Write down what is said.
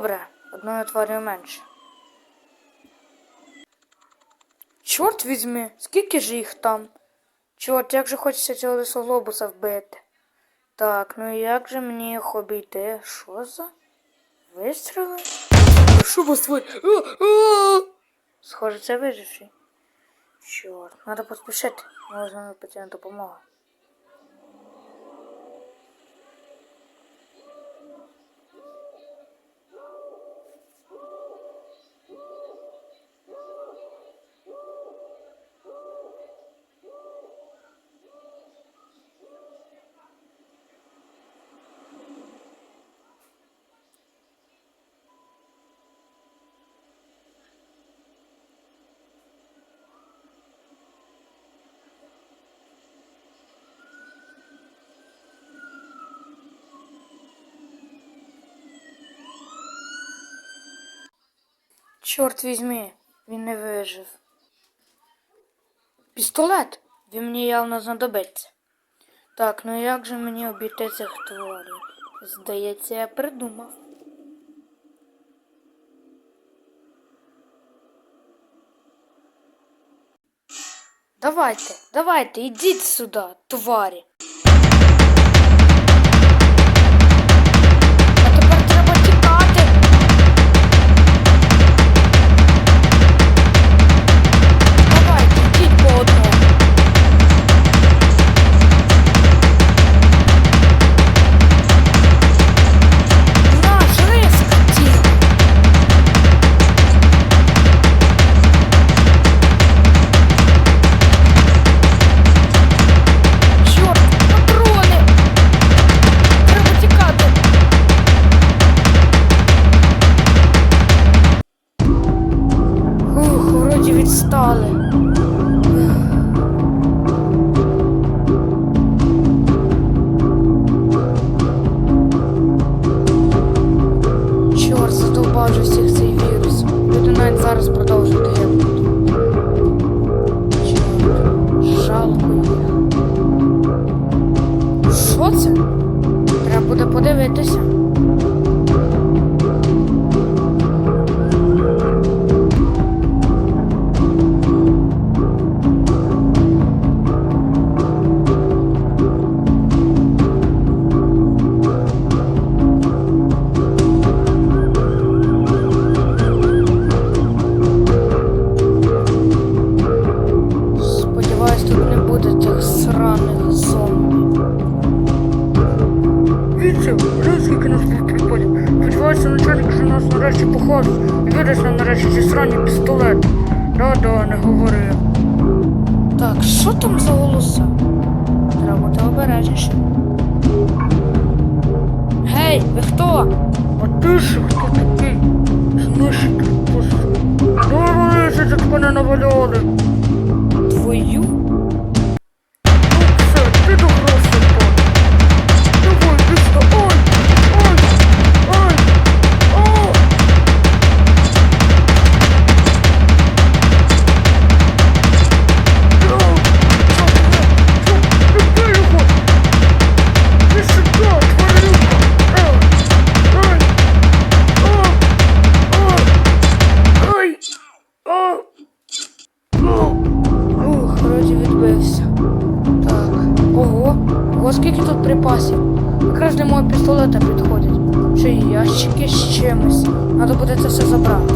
Добре, одною тварю менше. Чорт візьми, скільки ж їх там? Чорт, як же хочеться цього лисоглобуса вбити. Так, ну як же мені їх обійти? Що за? Вистріли? Що вас твої? Схоже, це виживший. Чорт, треба поспішити. Можна піти допомогу. Чорт візьми, він не вижив. Пістолет! Він мені явно знадобиться. Так, ну як же мені обійти цих тварів? Здається, я придумав. Давайте, давайте, ідіть сюди, тварі. stalin Глянь, скільки нас тут приходять. Сподіваюся, начальник вже нас нарешті походить і видасть нам нарешті ці срані пістолети. Да-да, не говори. Так, що там за голоса? Треба бути обережніше. Гей, ви хто? А ти ж хто такий? Знищити просто. Дорогися, це тебе наваляли. Ого, скільки тут припасів. Якраз для мого пістолета підходять. Чи ящики з чимось. Треба буде це все забрати.